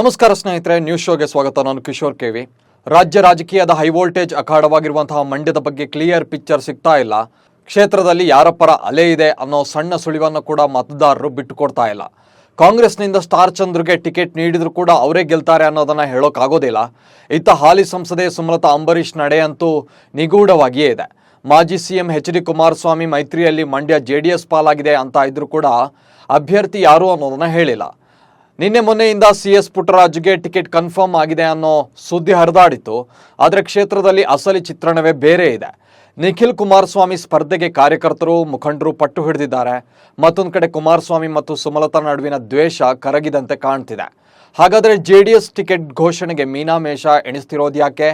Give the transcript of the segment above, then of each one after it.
ನಮಸ್ಕಾರ ಸ್ನೇಹಿತರೆ ನ್ಯೂಸ್ ಶೋಗೆ ಸ್ವಾಗತ. ನಾನು ಕಿಶೋರ್ ಕೆವಿ ರಾಜ್ಯ ರಾಜಕೀಯದ ಹೈ ವೋಲ್ಟೇಜ್ ಅಖಾಡವಾಗಿರುವಂತಹ ಮಂಡ್ಯದ ಬಗ್ಗೆ ಕ್ಲಿಯರ್ ಪಿಕ್ಚರ್ ಸಿಗ್ತಾ ಇಲ್ಲ. ಕ್ಷೇತ್ರದಲ್ಲಿ ಯಾರ ಪರ ಅಲೆ ಇದೆ ಅನ್ನೋ ಸಣ್ಣ ಸುಳಿವನ್ನು ಕೂಡ ಮತದಾರರು ಬಿಟ್ಟುಕೊಡ್ತಾ ಇಲ್ಲ. ಕಾಂಗ್ರೆಸ್ನಿಂದ ಸ್ಟಾರ್ ಚಂದ್ರಿಗೆ ಟಿಕೆಟ್ ನೀಡಿದರೂ ಕೂಡ ಅವರೇ ಗೆಲ್ತಾರೆ ಅನ್ನೋದನ್ನ ಹೇಳೋಕ್ಕಾಗೋದಿಲ್ಲ ಇತ್ತ ಹಾಲಿ ಸಂಸದೆ ಸುಮಲತಾ ಅಂಬರೀಷ್ ನಡೆ ಅಂತೂ ನಿಗೂಢವಾಗಿಯೇ ಇದೆ. ಮಾಜಿ ಸಿಎಂ ಎಚ್ ಡಿ ಕುಮಾರಸ್ವಾಮಿ ಮೈತ್ರಿಯಲ್ಲಿ ಮಂಡ್ಯ ಜೆ ಡಿ ಎಸ್ ಪಾಲಾಗಿದೆ ಅಂತ ಇದ್ರು ಕೂಡ ಅಭ್ಯರ್ಥಿ ಯಾರು ಅನ್ನೋದನ್ನು ಹೇಳಿಲ್ಲ. ನಿನ್ನೆ ಮೊನ್ನೆಯಿಂದ ಸಿ ಎಸ್ ಪುಟ್ಟರಾಜ್ಗೆ ಟಿಕೆಟ್ ಕನ್ಫರ್ಮ್ ಆಗಿದೆ ಅನ್ನೋ ಸುದ್ದಿ ಹರಿದಾಡಿತ್ತು. ಆದರೆ ಕ್ಷೇತ್ರದಲ್ಲಿ ಅಸಲಿ ಚಿತ್ರಣವೇ ಬೇರೆ ಇದೆ. ನಿಖಿಲ್ ಕುಮಾರಸ್ವಾಮಿ ಸ್ಪರ್ಧೆಗೆ ಕಾರ್ಯಕರ್ತರು ಮುಖಂಡರು ಪಟ್ಟು ಹಿಡಿದಿದ್ದಾರೆ. ಮತ್ತೊಂದು ಕಡೆ ಕುಮಾರಸ್ವಾಮಿ ಮತ್ತು ಸುಮಲತಾ ನಡುವಿನ ದ್ವೇಷ ಕರಗಿದಂತೆ ಕಾಣ್ತಿದೆ. ಹಾಗಾದರೆ ಜೆ ಡಿ ಎಸ್ ಟಿಕೆಟ್ ಘೋಷಣೆಗೆ ಮೀನಾಮೇಷ ಎಣಿಸ್ತಿರೋದು ಯಾಕೆ?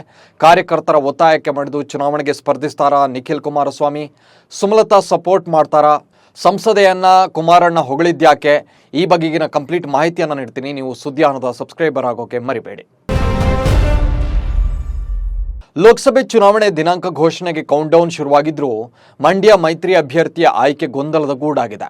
ಕಾರ್ಯಕರ್ತರ ಒತ್ತಾಯಕ್ಕೆ ಮಣಿದು ಚುನಾವಣೆಗೆ ಸ್ಪರ್ಧಿಸ್ತಾರಾ ನಿಖಿಲ್ ಕುಮಾರಸ್ವಾಮಿ? ಸುಮಲತಾ ಸಪೋರ್ಟ್ ಮಾಡ್ತಾರಾ? ಸಂಸದೆಯನ್ನ ಕುಮಾರಣ್ಣ ಹೊಗಳಿದ್ಯಾಕೆ? ಈ ಬಗೆಗಿನ ಕಂಪ್ಲೀಟ್ ಮಾಹಿತಿಯನ್ನು ನೀಡ್ತೀನಿ. ನೀವು ಸುದ್ದಿಯಾನದ ಸಬ್ಸ್ಕ್ರೈಬರ್ ಆಗೋಕೆ ಮರಿಬೇಡಿ. ಲೋಕಸಭೆ ಚುನಾವಣೆ ದಿನಾಂಕ ಘೋಷಣೆಗೆ ಕೌಂಟ್ ಡೌನ್ ಶುರುವಾಗಿದ್ರೂ ಮಂಡ್ಯ ಮೈತ್ರಿ ಅಭ್ಯರ್ಥಿಯ ಆಯ್ಕೆ ಗೊಂದಲದ ಗೂಡಾಗಿದೆ.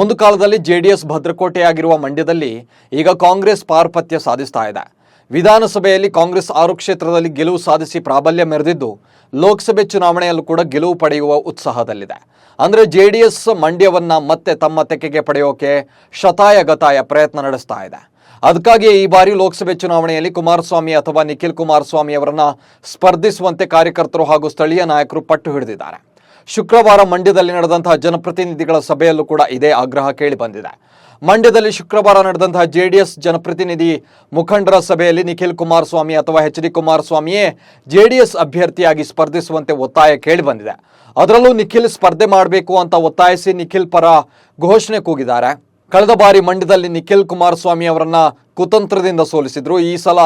ಒಂದು ಕಾಲದಲ್ಲಿ ಜೆಡಿಎಸ್ ಭದ್ರಕೋಟೆಯಾಗಿರುವ ಮಂಡ್ಯದಲ್ಲಿ ಈಗ ಕಾಂಗ್ರೆಸ್ ಪಾರ್ಪತ್ಯ ಸಾಧಿಸ್ತಾ ಇದೆ. ವಿಧಾನಸಭೆಯಲ್ಲಿ ಕಾಂಗ್ರೆಸ್ ಆರು ಕ್ಷೇತ್ರದಲ್ಲಿ ಗೆಲುವು ಸಾಧಿಸಿ ಪ್ರಾಬಲ್ಯ ಮೆರೆದಿದ್ದು ಲೋಕಸಭೆ ಚುನಾವಣೆಯಲ್ಲೂ ಕೂಡ ಗೆಲುವು ಪಡೆಯುವ ಉತ್ಸಾಹದಲ್ಲಿದೆ. ಅಂದರೆ ಜೆ ಡಿ ಎಸ್ ಮಂಡ್ಯವನ್ನ ಮತ್ತೆ ತಮ್ಮ ತೆಕ್ಕೆಗೆ ಪಡೆಯೋಕೆ ಶತಾಯ ಗತಾಯ ಪ್ರಯತ್ನ ನಡೆಸ್ತಾ ಇದೆ. ಅದಕ್ಕಾಗಿ ಈ ಬಾರಿ ಲೋಕಸಭೆ ಚುನಾವಣೆಯಲ್ಲಿ ಕುಮಾರಸ್ವಾಮಿ ಅಥವಾ ನಿಖಿಲ್ ಕುಮಾರಸ್ವಾಮಿ ಅವರನ್ನು ಸ್ಪರ್ಧಿಸುವಂತೆ ಕಾರ್ಯಕರ್ತರು ಹಾಗೂ ಸ್ಥಳೀಯ ನಾಯಕರು ಪಟ್ಟು ಹಿಡಿದಿದ್ದಾರೆ. ಶುಕ್ರವಾರ ಮಂಡ್ಯದಲ್ಲಿ ನಡೆದಂತಹ ಜನಪ್ರತಿನಿಧಿಗಳ ಸಭೆಯಲ್ಲೂ ಕೂಡ ಇದೇ ಆಗ್ರಹ ಕೇಳಿ ಬಂದಿದೆ. ಮಂಡ್ಯದಲ್ಲಿ ಶುಕ್ರವಾರ ನಡೆದಂತಹ ಜೆಡಿಎಸ್ ಜನಪ್ರತಿನಿಧಿ ಮುಖಂಡರ ಸಭೆಯಲ್ಲಿ ನಿಖಿಲ್ ಕುಮಾರಸ್ವಾಮಿ ಅಥವಾ ಎಚ್ ಡಿ ಕುಮಾರಸ್ವಾಮಿಯೇ ಜೆಡಿಎಸ್ ಅಭ್ಯರ್ಥಿಯಾಗಿ ಸ್ಪರ್ಧಿಸುವಂತೆ ಒತ್ತಾಯ ಕೇಳಿ ಬಂದಿದೆ. ಅದರಲ್ಲೂ ನಿಖಿಲ್ ಸ್ಪರ್ಧೆ ಮಾಡಬೇಕು ಅಂತ ಒತ್ತಾಯಿಸಿ ನಿಖಿಲ್ ಪರ ಘೋಷಣೆ ಕೂಗಿದ್ದಾರೆ. ಕಳೆದ ಬಾರಿ ಮಂಡ್ಯದಲ್ಲಿ ನಿಖಿಲ್ ಕುಮಾರಸ್ವಾಮಿ ಅವರನ್ನ ಕುತಂತ್ರದಿಂದ ಸೋಲಿಸಿದ್ರು. ಈ ಸಲ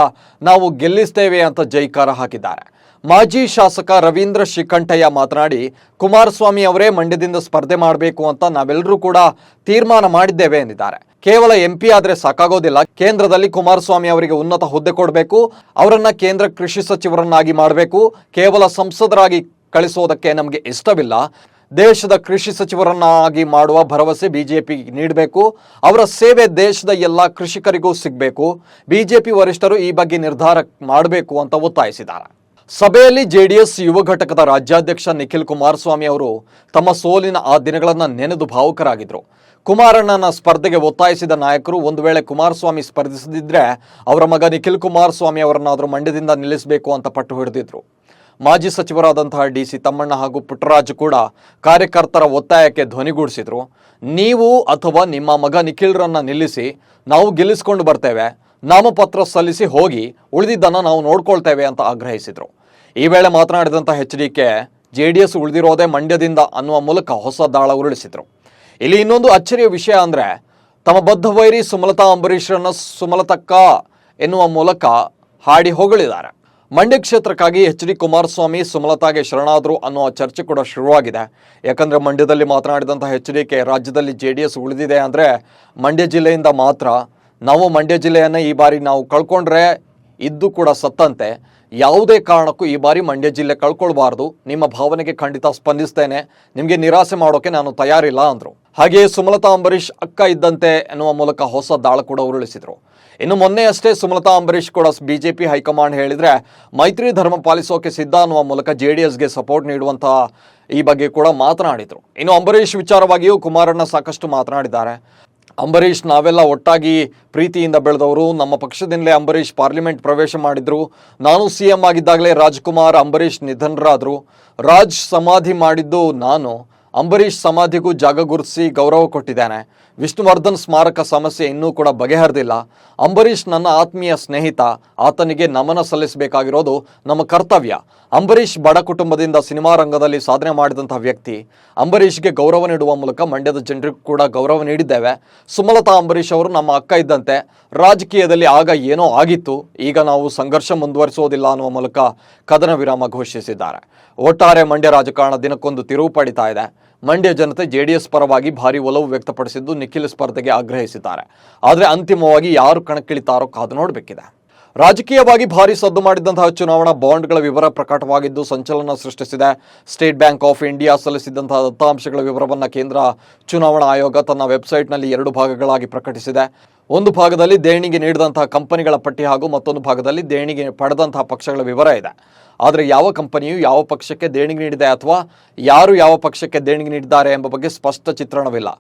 ನಾವು ಗೆಲ್ಲಿಸ್ತೇವೆ ಅಂತ ಜೈಕಾರ ಹಾಕಿದ್ದಾರೆ. ಮಾಜಿ ಶಾಸಕ ರವೀಂದ್ರ ಶಿಖಂಠಯ್ಯ ಮಾತನಾಡಿ, ಕುಮಾರಸ್ವಾಮಿ ಅವರೇ ಮಂಡ್ಯದಿಂದ ಸ್ಪರ್ಧೆ ಮಾಡಬೇಕು ಅಂತ ನಾವೆಲ್ಲರೂ ಕೂಡ ತೀರ್ಮಾನ ಮಾಡಿದ್ದೇವೆ ಎಂದಿದ್ದಾರೆ. ಕೇವಲ ಎಂಪಿ ಆದರೆ ಸಾಕಾಗೋದಿಲ್ಲ. ಕೇಂದ್ರದಲ್ಲಿ ಕುಮಾರಸ್ವಾಮಿ ಅವರಿಗೆ ಉನ್ನತ ಹುದ್ದೆ ಕೊಡಬೇಕು. ಅವರನ್ನ ಕೇಂದ್ರ ಕೃಷಿ ಸಚಿವರನ್ನಾಗಿ ಮಾಡಬೇಕು. ಕೇವಲ ಸಂಸದರಾಗಿ ಕಳಿಸೋದಕ್ಕೆ ನಮಗೆ ಇಷ್ಟವಿಲ್ಲ. ದೇಶದ ಕೃಷಿ ಸಚಿವರನ್ನಾಗಿ ಮಾಡುವ ಭರವಸೆ ಬಿಜೆಪಿ ನೀಡಬೇಕು. ಅವರ ಸೇವೆ ದೇಶದ ಎಲ್ಲ ಕೃಷಿಕರಿಗೂ ಸಿಗಬೇಕು. ಬಿಜೆಪಿ ವರಿಷ್ಠರು ಈ ಬಗ್ಗೆ ನಿರ್ಧಾರ ಮಾಡಬೇಕು ಅಂತ ಒತ್ತಾಯಿಸಿದ್ದಾರೆ. ಸಭೆಯಲ್ಲಿ ಜೆಡಿಎಸ್ ಯುವ ಘಟಕದ ರಾಜ್ಯಾಧ್ಯಕ್ಷ ನಿಖಿಲ್ ಕುಮಾರಸ್ವಾಮಿ ಅವರು ತಮ್ಮ ಸೋಲಿನ ಆ ದಿನಗಳನ್ನು ನೆನೆದು ಭಾವುಕರಾಗಿದ್ದರು ಕುಮಾರಣ್ಣನ ಸ್ಪರ್ಧೆಗೆ ಒತ್ತಾಯಿಸಿದ ನಾಯಕರು ಒಂದು ವೇಳೆ ಕುಮಾರಸ್ವಾಮಿ ಸ್ಪರ್ಧಿಸದಿದ್ದರೆ ಅವರ ಮಗ ನಿಖಿಲ್ ಕುಮಾರಸ್ವಾಮಿ ಅವರನ್ನಾದರೂ ಮಂಡ್ಯದಿಂದ ನಿಲ್ಲಿಸಬೇಕು ಅಂತ ಪಟ್ಟು ಹಿಡಿದಿದ್ರು. ಮಾಜಿ ಸಚಿವರಾದಂತಹ ಡಿ ಸಿ ತಮ್ಮಣ್ಣ ಹಾಗೂ ಪುಟ್ಟರಾಜ್ ಕೂಡ ಕಾರ್ಯಕರ್ತರ ಒತ್ತಾಯಕ್ಕೆ ಧ್ವನಿಗೂಡಿಸಿದ್ರು. ನೀವು ಅಥವಾ ನಿಮ್ಮ ಮಗ ನಿಖಿಲ್ರನ್ನ ನಿಲ್ಲಿಸಿ ನಾವು ಗೆಲ್ಲಿಸ್ಕೊಂಡು ಬರ್ತೇವೆ. ನಾಮಪತ್ರ ಸಲ್ಲಿಸಿ ಹೋಗಿ ಉಳಿದಿದ್ದನ್ನು ನಾವು ನೋಡ್ಕೊಳ್ತೇವೆ ಅಂತ ಆಗ್ರಹಿಸಿದರು. ಈ ವೇಳೆ ಮಾತನಾಡಿದಂಥ H D K, J D S ಉಳಿದಿರೋದೇ ಮಂಡ್ಯದಿಂದ ಅನ್ನುವ ಮೂಲಕ ಹೊಸ ದಾಳ ಉರುಳಿಸಿದರು. ಇಲ್ಲಿ ಇನ್ನೊಂದು ಅಚ್ಚರಿಯ ವಿಷಯ ಅಂದರೆ, ತಮ್ಮ ಬದ್ಧ ವೈರಿ ಸುಮಲತಾ ಅಂಬರೀಶ್ರನ್ನ ಸುಮಲತಕ್ಕ ಎನ್ನುವ ಮೂಲಕ ಹಾಡಿ ಹೊಗಳಿದ್ದಾರೆ. ಮಂಡ್ಯ ಕ್ಷೇತ್ರಕ್ಕಾಗಿ ಎಚ್ ಡಿ ಕುಮಾರಸ್ವಾಮಿ ಸುಮಲತಾಗೆ ಶರಣಾದರು ಅನ್ನುವ ಚರ್ಚೆ ಕೂಡ ಶುರುವಾಗಿದೆ. ಯಾಕಂದರೆ ಮಂಡ್ಯದಲ್ಲಿ ಮಾತನಾಡಿದಂಥ ಎಚ್ ಡಿ ಕೆ, ರಾಜ್ಯದಲ್ಲಿ ಜೆ ಡಿ ಎಸ್ ಉಳಿದಿದೆ ಅಂದರೆ, ಮಂಡ್ಯ ಜಿಲ್ಲೆಯಿಂದ ಮಾತ್ರ ನಾವು ಮಂಡ್ಯ ಜಿಲ್ಲೆಯನ್ನು ಈ ಬಾರಿ ನಾವು ಕಳ್ಕೊಂಡ್ರೆ ಇದ್ದು ಕೂಡ ಸತ್ತಂತೆ. ಯಾವುದೇ ಕಾರಣಕ್ಕೂ ಈ ಬಾರಿ ಮಂಡ್ಯ ಜಿಲ್ಲೆ ಕಳ್ಕೊಳ್ಬಾರ್ದು. ನಿಮ್ಮ ಭಾವನೆಗೆ ಖಂಡಿತ ಸ್ಪಂದಿಸ್ತೇನೆ. ನಿಮಗೆ ನಿರಾಸೆ ಮಾಡೋಕೆ ನಾನು ತಯಾರಿಲ್ಲ ಅಂದರು. ಹಾಗೆಯೇ ಸುಮಲತಾ ಅಂಬರೀಷ್ ಅಕ್ಕ ಇದ್ದಂತೆ ಎನ್ನುವ ಮೂಲಕ ಹೊಸ ದಾಳ ಕೂಡ ಉರುಳಿಸಿದರು. ಇನ್ನು ಮೊನ್ನೆ ಅಷ್ಟೇ ಸುಮಲತಾ ಅಂಬರೀಷ್ ಕೂಡ ಬಿಜೆಪಿ ಹೈಕಮಾಂಡ್ ಹೇಳಿದರೆ ಮೈತ್ರಿ ಧರ್ಮ ಪಾಲಿಸೋಕೆ ಸಿದ್ಧ ಅನ್ನುವ ಮೂಲಕ ಜೆ ಡಿ ಎಸ್ಗೆ ಸಪೋರ್ಟ್ ನೀಡುವಂತಹ ಈ ಬಗ್ಗೆ ಕೂಡ ಮಾತನಾಡಿದರು. ಇನ್ನು ಅಂಬರೀಷ್ ವಿಚಾರವಾಗಿಯೂ ಕುಮಾರಣ್ಣ ಸಾಕಷ್ಟು ಮಾತನಾಡಿದ್ದಾರೆ. ಅಂಬರೀಷ್, ನಾವೆಲ್ಲ ಒಟ್ಟಾಗಿ ಪ್ರೀತಿಯಿಂದ ಬೆಳೆದವರು. ನಮ್ಮ ಪಕ್ಷದಿಂದಲೇ ಅಂಬರೀಷ್ ಪಾರ್ಲಿಮೆಂಟ್ ಪ್ರವೇಶ ಮಾಡಿದ್ರು. ನಾನು ಸಿ ಎಂ ಆಗಿದ್ದಾಗಲೇ ರಾಜ್ಕುಮಾರ್ ಅಂಬರೀಷ್ ನಿಧನರಾದರು. ರಾಜ್ ಸಮಾಧಿ ಮಾಡಿದ್ದು ನಾನು. ಅಂಬರೀಷ್ ಸಮಾಧಿಗೂ ಜಾಗ ಗುರುತಿಸಿ ಗೌರವ ಕೊಟ್ಟಿದ್ದಾನೆ. ವಿಷ್ಣುವರ್ಧನ್ ಸ್ಮಾರಕ ಸಮಸ್ಯೆ ಇನ್ನೂ ಕೂಡ ಬಗೆಹರಿದಿಲ್ಲ. ಅಂಬರೀಷ್ ನನ್ನ ಆತ್ಮೀಯ ಸ್ನೇಹಿತ. ಆತನಿಗೆ ನಮನ ಸಲ್ಲಿಸಬೇಕಾಗಿರೋದು ನಮ್ಮ ಕರ್ತವ್ಯ. ಅಂಬರೀಷ್ ಬಡ ಕುಟುಂಬದಿಂದ ಸಿನಿಮಾ ರಂಗದಲ್ಲಿ ಸಾಧನೆ ಮಾಡಿದಂಥ ವ್ಯಕ್ತಿ. ಅಂಬರೀಷ್ಗೆ ಗೌರವ ನೀಡುವ ಮೂಲಕ ಮಂಡ್ಯದ ಜನರಿಗೂ ಕೂಡ ಗೌರವ ನೀಡಿದ್ದೇವೆ. ಸುಮಲತಾ ಅಂಬರೀಷ್ ಅವರು ನಮ್ಮ ಅಕ್ಕ ಇದ್ದಂತೆ. ರಾಜಕೀಯದಲ್ಲಿ ಆಗ ಏನೋ ಆಗಿತ್ತು. ಈಗ ನಾವು ಸಂಘರ್ಷ ಮುಂದುವರಿಸೋದಿಲ್ಲ ಅನ್ನುವ ಮೂಲಕ ಕದನ ವಿರಾಮ ಘೋಷಿಸಿದ್ದಾರೆ. ಒಟ್ಟಾರೆ ಮಂಡ್ಯ ರಾಜಕಾರಣ ದಿನಕ್ಕೊಂದು ತಿರುವು ಪಡಿತಾ ಇದೆ. ಮಂಡ್ಯ ಜನತೆ ಜೆಡಿಎಸ್ ಪರವಾಗಿ ಭಾರಿ ಒಲವು ವ್ಯಕ್ತಪಡಿಸಿದ್ದು ನಿಖಿಲ್ ಸ್ಪರ್ಧೆಗೆ ಆಗ್ರಹಿಸಿದ್ದಾರೆ. ಆದರೆ ಅಂತಿಮವಾಗಿ ಯಾರು ಕಣಕ್ಕಿಳಿತಾರೋ ಕಾದು ನೋಡಬೇಕಿದೆ. ರಾಜಕೀಯವಾಗಿ ಭಾರಿ ಸದ್ದು ಮಾಡಿದಂತಹ ಚುನಾವಣಾ ಬಾಂಡ್ಗಳ ವಿವರ ಪ್ರಕಟವಾಗಿದ್ದು ಸಂಚಲನ ಸೃಷ್ಟಿಸಿದೆ. ಸ್ಟೇಟ್ ಬ್ಯಾಂಕ್ ಆಫ್ ಇಂಡಿಯಾ ಸಲ್ಲಿಸಿದಂತಹ ದತ್ತಾಂಶಗಳ ವಿವರವನ್ನು ಕೇಂದ್ರ ಚುನಾವಣಾ ಆಯೋಗ ತನ್ನ ವೆಬ್ಸೈಟ್ನಲ್ಲಿ ಎರಡು ಭಾಗಗಳಾಗಿ ಪ್ರಕಟಿಸಿದೆ. ಒಂದು ಭಾಗದಲ್ಲಿ ದೇಣಿಗೆ ನೀಡಿದಂತಹ ಕಂಪನಿಗಳ ಪಟ್ಟಿ ಹಾಗೂ ಮತ್ತೊಂದು ಭಾಗದಲ್ಲಿ ದೇಣಿಗೆ ಪಡೆದಂತಹ ಪಕ್ಷಗಳ ವಿವರ ಇದೆ. ಆದರೆ ಯಾವ ಕಂಪನಿಯು ಯಾವ ಪಕ್ಷಕ್ಕೆ ದೇಣಿಗೆ ನೀಡಿದೆ ಅಥವಾ ಯಾರು ಯಾವ ಪಕ್ಷಕ್ಕೆ ದೇಣಿಗೆ ನೀಡಿದ್ದಾರೆ ಎಂಬ ಬಗ್ಗೆ ಸ್ಪಷ್ಟ ಚಿತ್ರಣವಿಲ್ಲ.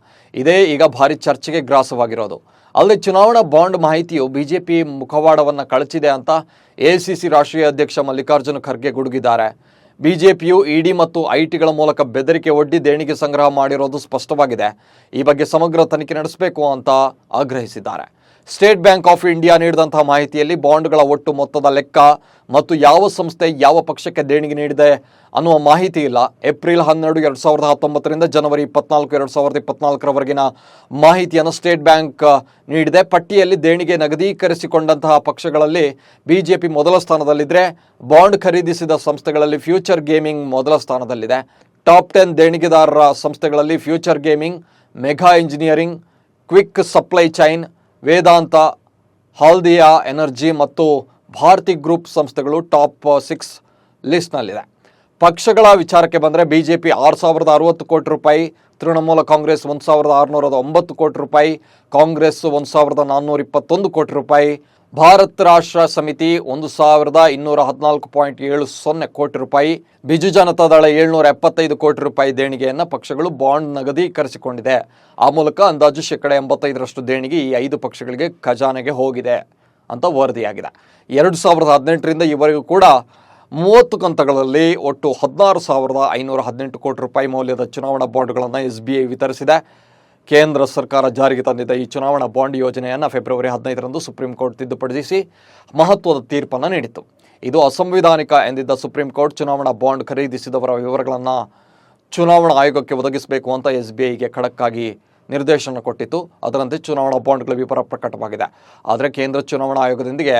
ಇದೇ ಈಗ ಭಾರಿ ಚರ್ಚೆಗೆ ಗ್ರಾಸವಾಗಿರೋದು. ಅಲ್ಲದೆ ಚುನಾವಣಾ ಬಾಂಡ್ ಮಾಹಿತಿಯು ಬಿಜೆಪಿ ಮುಖವಾಡವನ್ನು ಕಳಚಿದೆ ಅಂತ ಎಐಸಿಸಿ ರಾಷ್ಟ್ರೀಯ ಅಧ್ಯಕ್ಷ ಮಲ್ಲಿಕಾರ್ಜುನ ಖರ್ಗೆ ಗುಡುಗಿದ್ದಾರೆ. ಬಿಜೆಪಿಯು ಇಡಿ ಮತ್ತು ಐಟಿಗಳ ಮೂಲಕ ಬೆದರಿಕೆ ಒಡ್ಡಿ ದೇಣಿಗೆ ಸಂಗ್ರಹ ಮಾಡಿರೋದು ಸ್ಪಷ್ಟವಾಗಿದೆ. ಈ ಬಗ್ಗೆ ಸಮಗ್ರ ತನಿಖೆ ನಡೆಸಬೇಕು ಅಂತ ಆಗ್ರಹಿಸಿದ್ದಾರೆ. ಸ್ಟೇಟ್ ಬ್ಯಾಂಕ್ ಆಫ್ ಇಂಡಿಯಾ ನೀಡಿದಂತಹ ಮಾಹಿತಿಯಲ್ಲಿ ಬಾಂಡ್ಗಳ ಒಟ್ಟು ಮೊತ್ತದ ಲೆಕ್ಕ ಮತ್ತು ಯಾವ ಸಂಸ್ಥೆ ಯಾವ ಪಕ್ಷಕ್ಕೆ ದೇಣಿಗೆ ನೀಡಿದೆ ಅನ್ನುವ ಮಾಹಿತಿ ಇಲ್ಲ. ಏಪ್ರಿಲ್ ಹನ್ನೆರಡು, ಎರಡು ಸಾವಿರದ ಹತ್ತೊಂಬತ್ತರಿಂದ ಜನವರಿ ಇಪ್ಪತ್ನಾಲ್ಕು, ಎರಡು ಸಾವಿರದ ಇಪ್ಪತ್ನಾಲ್ಕರವರೆಗಿನ ಮಾಹಿತಿಯನ್ನು ಸ್ಟೇಟ್ ಬ್ಯಾಂಕ್ ನೀಡಿದೆ. ಪಟ್ಟಿಯಲ್ಲಿ ದೇಣಿಗೆ ನಗದೀಕರಿಸಿಕೊಂಡಂತಹ ಪಕ್ಷಗಳಲ್ಲಿ ಬಿಜೆಪಿ ಮೊದಲ ಸ್ಥಾನದಲ್ಲಿದ್ದರೆ ಬಾಂಡ್ ಖರೀದಿಸಿದ ಸಂಸ್ಥೆಗಳಲ್ಲಿ ಫ್ಯೂಚರ್ ಗೇಮಿಂಗ್ ಮೊದಲ ಸ್ಥಾನದಲ್ಲಿದೆ. ಟಾಪ್ ಟೆನ್ ದೇಣಿಗೆದಾರರ ಸಂಸ್ಥೆಗಳಲ್ಲಿ future gaming Megha engineering quick supply chain Vedanta, Haldia energy ಮತ್ತು ಭಾರತಿ ಗ್ರೂಪ್ ಸಂಸ್ಥೆಗಳು ಟಾಪ್ ಸಿಕ್ಸ್ ಲಿಸ್ಟ್ನಲ್ಲಿದೆ. ಪಕ್ಷಗಳ ವಿಚಾರಕ್ಕೆ ಬಂದರೆ ಬಿ ಜೆ ಪಿ ಆರು ಸಾವಿರದ ಅರವತ್ತು ಕೋಟಿ ರೂಪಾಯಿ, ತೃಣಮೂಲ ಕಾಂಗ್ರೆಸ್ ಒಂದು ಸಾವಿರದ ಆರುನೂರದ ಒಂಬತ್ತು ಕೋಟಿ ರೂಪಾಯಿ, ಕಾಂಗ್ರೆಸ್ ಒಂದು ಸಾವಿರದ ನಾನ್ನೂರ ಇಪ್ಪತ್ತೊಂದು ಕೋಟಿ ರೂಪಾಯಿ ಭಾರತ್ ರಾಷ್ಟ್ರ ಸಮಿತಿ ಒಂದು ಸಾವಿರದ ಇನ್ನೂರ ಹದಿನಾಲ್ಕು ಪಾಯಿಂಟ್ ಏಳು ಸೊನ್ನೆ ಕೋಟಿ ರೂಪಾಯಿ, ಬಿಜು ಜನತಾದಳ ಏಳ್ನೂರ ಎಪ್ಪತ್ತೈದು ಕೋಟಿ ರೂಪಾಯಿ ದೇಣಿಗೆಯನ್ನು ಪಕ್ಷಗಳು ಬಾಂಡ್ ನಗದೀಕರಿಸಿಕೊಂಡಿದೆ ಆ ಮೂಲಕ ಅಂದಾಜು ಶೇಕಡ ಎಂಬತ್ತೈದರಷ್ಟು ದೇಣಿಗೆ ಈ ಐದು ಪಕ್ಷಗಳಿಗೆ ಖಜಾನೆಗೆ ಹೋಗಿದೆ ಅಂತ ವರದಿಯಾಗಿದೆ. ಎರಡು ಸಾವಿರದ ಹದಿನೆಂಟರಿಂದ ಈವರೆಗೂ ಕೂಡ ಮೂವತ್ತು ಕಂತಗಳಲ್ಲಿ ಒಟ್ಟು ಹದಿನಾರು ಸಾವಿರದ ಐನೂರ ಹದಿನೆಂಟು ಕೋಟಿ ರೂಪಾಯಿ ಮೌಲ್ಯದ ಚುನಾವಣಾ ಬಾಂಡ್ಗಳನ್ನು ಎಸ್ ಬಿ ಐ ವಿತರಿಸಿದೆ. ಕೇಂದ್ರ ಸರ್ಕಾರ ಜಾರಿಗೆ ತಂದಿದ್ದ ಈ ಚುನಾವಣಾ ಬಾಂಡ್ ಯೋಜನೆಯನ್ನು ಫೆಬ್ರವರಿ ಹದಿನೈದರಂದು ಸುಪ್ರೀಂ ಕೋರ್ಟ್ ತಿದ್ದುಪಡಿಸಿ ಮಹತ್ವದ ತೀರ್ಪನ್ನು ನೀಡಿತು ಇದು ಅಸಂವಿಧಾನಿಕ ಎಂದಿದ್ದ ಸುಪ್ರೀಂ ಕೋರ್ಟ್ ಚುನಾವಣಾ ಬಾಂಡ್ ಖರೀದಿಸಿದವರ ವಿವರಗಳನ್ನು ಚುನಾವಣಾ ಆಯೋಗಕ್ಕೆ ಒದಗಿಸಬೇಕು ಅಂತ ಎಸ್ ಬಿ ಐಗೆ ಖಡಕ್ಕಾಗಿ ನಿರ್ದೇಶನ ಕೊಟ್ಟಿತ್ತು. ಅದರಂತೆ ಚುನಾವಣಾ ಬಾಂಡ್ಗಳ ವಿವರ ಪ್ರಕಟವಾಗಿದೆ. ಆದರೆ ಕೇಂದ್ರ ಚುನಾವಣಾ ಆಯೋಗದೊಂದಿಗೆ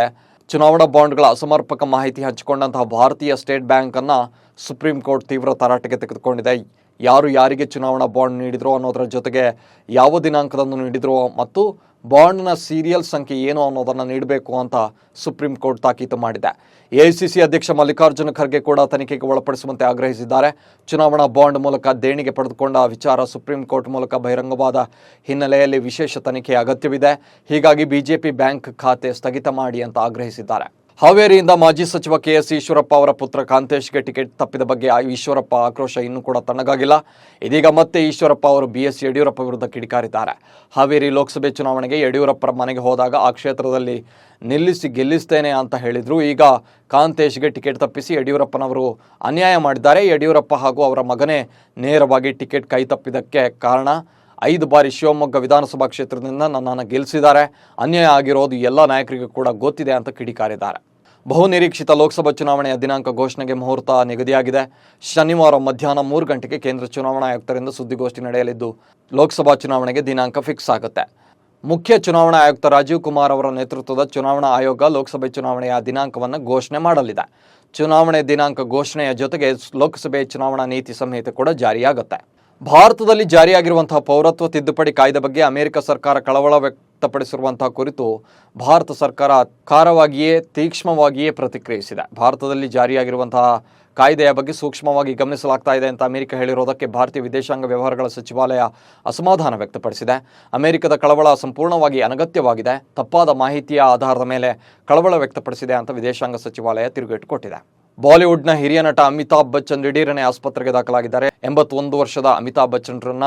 ಚುನಾವಣಾ ಬಾಂಡ್ಗಳ ಅಸಮರ್ಪಕ ಮಾಹಿತಿ ಹಂಚಿಕೊಂಡಂತಹ ಭಾರತೀಯ ಸ್ಟೇಟ್ ಬ್ಯಾಂಕನ್ನು ಸುಪ್ರೀಂ ಕೋರ್ಟ್ ತೀವ್ರ ತರಾಟೆಗೆ ತೆಗೆದುಕೊಂಡಿದೆ. ಯಾರು ಯಾರಿಗೆ ಚುನಾವಣಾ ಬಾಂಡ್ ನೀಡಿದ್ರು ಅನ್ನೋದರ ಜೊತೆಗೆ ಯಾವ ದಿನಾಂಕದಂದು ನೀಡಿದ್ರು ಮತ್ತು ಬಾಂಡ್ನ ಸೀರಿಯಲ್ ಸಂಖ್ಯೆ ಏನು ಅನ್ನೋದನ್ನು ನೀಡಬೇಕು ಅಂತ ಸುಪ್ರೀಂ ಕೋರ್ಟ್ ತಾಕೀತು ಮಾಡಿದೆ. ಎಐಸಿಸಿ ಅಧ್ಯಕ್ಷ ಮಲ್ಲಿಕಾರ್ಜುನ ಖರ್ಗೆ ಕೂಡ ತನಿಖೆಗೆ ಒಳಪಡಿಸುವಂತೆ ಆಗ್ರಹಿಸಿದ್ದಾರೆ. ಚುನಾವಣಾ ಬಾಂಡ್ ಮೂಲಕ ದೇಣಿಗೆ ಪಡೆದುಕೊಂಡ ವಿಚಾರ ಸುಪ್ರೀಂ ಕೋರ್ಟ್ ಮೂಲಕ ಬಹಿರಂಗವಾದ ಹಿನ್ನೆಲೆಯಲ್ಲಿ ವಿಶೇಷ ತನಿಖೆ ಅಗತ್ಯವಿದೆ. ಹೀಗಾಗಿ ಬಿಜೆಪಿ ಬ್ಯಾಂಕ್ ಖಾತೆ ಸ್ಥಗಿತ ಮಾಡಿ ಅಂತ ಆಗ್ರಹಿಸಿದ್ದಾರೆ. ಹಾವೇರಿಯಿಂದ ಮಾಜಿ ಸಚಿವ ಕೆ ಎಸ್ ಈಶ್ವರಪ್ಪ ಅವರ ಪುತ್ರ ಕಾಂತೇಶ್ಗೆ ಟಿಕೆಟ್ ತಪ್ಪಿದ ಬಗ್ಗೆ ಈಶ್ವರಪ್ಪ ಆಕ್ರೋಶ ಇನ್ನೂ ಕೂಡ ತಣ್ಣಗಾಗಿಲ್ಲ. ಇದೀಗ ಮತ್ತೆ ಈಶ್ವರಪ್ಪ ಅವರು ಬಿ ಎಸ್ ಯಡಿಯೂರಪ್ಪ ವಿರುದ್ಧ ಕಿಡಿಕಾರಿದ್ದಾರೆ. ಹಾವೇರಿ ಲೋಕಸಭೆ ಚುನಾವಣೆಗೆ ಯಡಿಯೂರಪ್ಪರ ಮನೆಗೆ ಹೋದಾಗ ಆ ಕ್ಷೇತ್ರದಲ್ಲಿ ನಿಲ್ಲಿಸಿ ಗೆಲ್ಲಿಸ್ತೇನೆ ಅಂತ ಹೇಳಿದ್ರು. ಈಗ ಕಾಂತೇಶ್ಗೆ ಟಿಕೆಟ್ ತಪ್ಪಿಸಿ ಯಡಿಯೂರಪ್ಪನವರು ಅನ್ಯಾಯ ಮಾಡಿದ್ದಾರೆ. ಯಡಿಯೂರಪ್ಪ ಹಾಗೂ ಅವರ ಮಗನೇ ನೇರವಾಗಿ ಟಿಕೆಟ್ ಕೈ ತಪ್ಪಿದ್ದಕ್ಕೆ ಕಾರಣ ಐದು ಬಾರಿ ಶಿವಮೊಗ್ಗ ವಿಧಾನಸಭಾ ಕ್ಷೇತ್ರದಿಂದ ನನ್ನನ್ನು ಗೆಲ್ಲಿಸಿದ್ದಾರೆ ಅನ್ಯಾಯ ಆಗಿರೋದು ಎಲ್ಲ ನಾಯಕರಿಗೂ ಕೂಡ ಗೊತ್ತಿದೆ ಅಂತ ಕಿಡಿಕಾರಿದ್ದಾರೆ. ಬಹುನಿರೀಕ್ಷಿತ ಲೋಕಸಭಾ ಚುನಾವಣೆಯ ದಿನಾಂಕ ಘೋಷಣೆಗೆ ಮುಹೂರ್ತ ನಿಗದಿಯಾಗಿದೆ. ಶನಿವಾರ ಮಧ್ಯಾಹ್ನ ಮೂರು ಗಂಟೆಗೆ ಕೇಂದ್ರ ಚುನಾವಣಾ ಆಯುಕ್ತರಿಂದ ಸುದ್ದಿಗೋಷ್ಠಿ ನಡೆಯಲಿದ್ದು, ಲೋಕಸಭಾ ಚುನಾವಣೆಗೆ ದಿನಾಂಕ ಫಿಕ್ಸ್ ಆಗುತ್ತೆ. ಮುಖ್ಯ ಚುನಾವಣಾ ಆಯುಕ್ತ ರಾಜೀವ್ ಕುಮಾರ್ ಅವರ ನೇತೃತ್ವದ ಚುನಾವಣಾ ಆಯೋಗ ಲೋಕಸಭೆ ಚುನಾವಣೆಯ ದಿನಾಂಕವನ್ನು ಘೋಷಣೆ ಮಾಡಲಿದೆ. ಚುನಾವಣೆ ದಿನಾಂಕ ಘೋಷಣೆಯ ಜೊತೆಗೆ ಲೋಕಸಭೆ ಚುನಾವಣಾ ನೀತಿ ಸಂಹಿತೆ ಕೂಡ ಜಾರಿಯಾಗುತ್ತೆ. ಭಾರತದಲ್ಲಿ ಜಾರಿಯಾಗಿರುವಂತಹ ಪೌರತ್ವ ತಿದ್ದುಪಡಿ ಕಾಯ್ದೆ ಬಗ್ಗೆ ಅಮೆರಿಕ ಸರ್ಕಾರ ಕಳವಳ ವ್ಯಕ್ತಪಡಿಸಿರುವಂತಹ ಕುರಿತು ಭಾರತ ಸರ್ಕಾರ ಖಾರವಾಗಿಯೇ ತೀಕ್ಷ್ಮವಾಗಿಯೇ ಪ್ರತಿಕ್ರಿಯಿಸಿದೆ. ಭಾರತದಲ್ಲಿ ಜಾರಿಯಾಗಿರುವಂತಹ ಕಾಯ್ದೆಯ ಬಗ್ಗೆ ಸೂಕ್ಷ್ಮವಾಗಿ ಗಮನಿಸಲಾಗ್ತಾ ಇದೆ ಅಂತ ಅಮೆರಿಕ ಹೇಳಿರೋದಕ್ಕೆ ಭಾರತೀಯ ವಿದೇಶಾಂಗ ವ್ಯವಹಾರಗಳ ಸಚಿವಾಲಯ ಅಸಮಾಧಾನ ವ್ಯಕ್ತಪಡಿಸಿದೆ. ಅಮೆರಿಕದ ಕಳವಳ ಸಂಪೂರ್ಣವಾಗಿ ಅನಗತ್ಯವಾಗಿದೆ. ತಪ್ಪಾದ ಮಾಹಿತಿಯ ಆಧಾರದ ಮೇಲೆ ಕಳವಳ ವ್ಯಕ್ತಪಡಿಸಿದೆ ಅಂತ ವಿದೇಶಾಂಗ ಸಚಿವಾಲಯ ತಿರುಗೇಟು ಕೊಟ್ಟಿದೆ. ಬಾಲಿವುಡ್ನ ಹಿರಿಯ ನಟ ಅಮಿತಾಬ್ ಬಚ್ಚನ್ ದಿಢೀರನೆ ಆಸ್ಪತ್ರೆಗೆ ದಾಖಲಾಗಿದ್ದಾರೆ. ಎಂಬತ್ತೊಂದು ವರ್ಷದ ಅಮಿತಾಬ್ ಬಚ್ಚನ್ರನ್ನ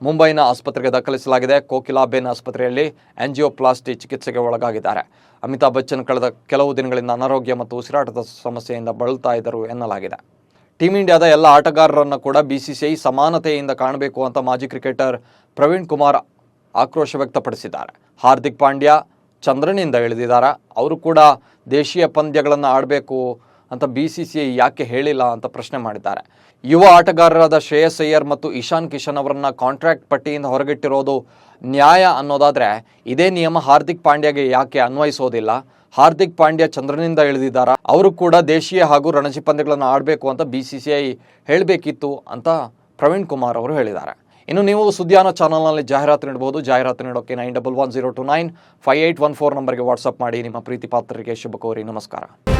ಮುಂಬೈನ ಆಸ್ಪತ್ರೆಗೆ ದಾಖಲಿಸಲಾಗಿದೆ. ಕೋಕಿಲಾಬೇನ್ ಆಸ್ಪತ್ರೆಯಲ್ಲಿ ಆಂಜಿಯೋಪ್ಲಾಸ್ಟಿ ಚಿಕಿತ್ಸೆಗೆ ಒಳಗಾಗಿದ್ದಾರೆ. ಅಮಿತಾಬ್ ಬಚ್ಚನ್ ಕಳೆದ ಕೆಲವು ದಿನಗಳಿಂದ ಅನಾರೋಗ್ಯ ಮತ್ತು ಉಸಿರಾಟದ ಸಮಸ್ಯೆಯಿಂದ ಬಳಲ್ತಾ ಇದ್ದರು ಎನ್ನಲಾಗಿದೆ. ಟೀಂ ಇಂಡಿಯಾದ ಎಲ್ಲ ಆಟಗಾರರನ್ನು ಕೂಡ ಬಿಸಿಸಿಐ ಸಮಾನತೆಯಿಂದ ಕಾಣಬೇಕು ಅಂತ ಮಾಜಿ ಕ್ರಿಕೆಟರ್ ಪ್ರವೀಣ್ ಕುಮಾರ್ ಆಕ್ರೋಶ ವ್ಯಕ್ತಪಡಿಸಿದ್ದಾರೆ. ಹಾರ್ದಿಕ್ ಪಾಂಡ್ಯ ಚಂದ್ರನಿಂದ ಇಳಿದಿದ್ದಾರೆ. ಅವರು ಕೂಡ ದೇಶೀಯ ಪಂದ್ಯಗಳನ್ನು ಆಡಬೇಕು ಅಂತ ಬಿ ಸಿ ಸಿ ಐ ಯಾಕೆ ಹೇಳಿಲ್ಲ ಅಂತ ಪ್ರಶ್ನೆ ಮಾಡಿದ್ದಾರೆ. ಯುವ ಆಟಗಾರರಾದ ಶ್ರೇಯಸ್ ಅಯ್ಯರ್ ಮತ್ತು ಇಶಾನ್ ಕಿಶನ್ ಅವರನ್ನ ಕಾಂಟ್ರಾಕ್ಟ್ ಪಟ್ಟಿಯಿಂದ ಹೊರಗಿಟ್ಟಿರೋದು ನ್ಯಾಯ ಅನ್ನೋದಾದ್ರೆ ಇದೇ ನಿಯಮ ಹಾರ್ದಿಕ್ ಪಾಂಡ್ಯಗೆ ಯಾಕೆ ಅನ್ವಯಿಸೋದಿಲ್ಲ? ಹಾರ್ದಿಕ್ ಪಾಂಡ್ಯ ಚಂದ್ರನಿಂದ ಇಳಿದಿದ್ದಾರಾ? ಅವರು ಕೂಡ ದೇಶೀಯ ಹಾಗೂ ರಣಜಿ ಪಂದ್ಯಗಳನ್ನು ಆಡಬೇಕು ಅಂತ ಬಿ ಸಿ ಸಿ ಐ ಹೇಳಬೇಕಿತ್ತು ಅಂತ ಪ್ರವೀಣ್ ಕುಮಾರ್ ಅವರು ಹೇಳಿದ್ದಾರೆ. ಇನ್ನು ನೀವು ಸುದ್ದಿಯಾನ ಚಾನಲ್ನಲ್ಲಿ ಜಾಹೀರಾತು ನೀಡಬಹುದು ಜಾಹೀರಾತು ನೀಡೋಕೆ nine double one zero two nine five eight one four ನಂಬರ್ಗೆ ವಾಟ್ಸಪ್ ಮಾಡಿ. ನಿಮ್ಮ ಪ್ರೀತಿ ಪಾತ್ರರಿಗೆ ಶುಭ ಕೋರಿ ನಮಸ್ಕಾರ.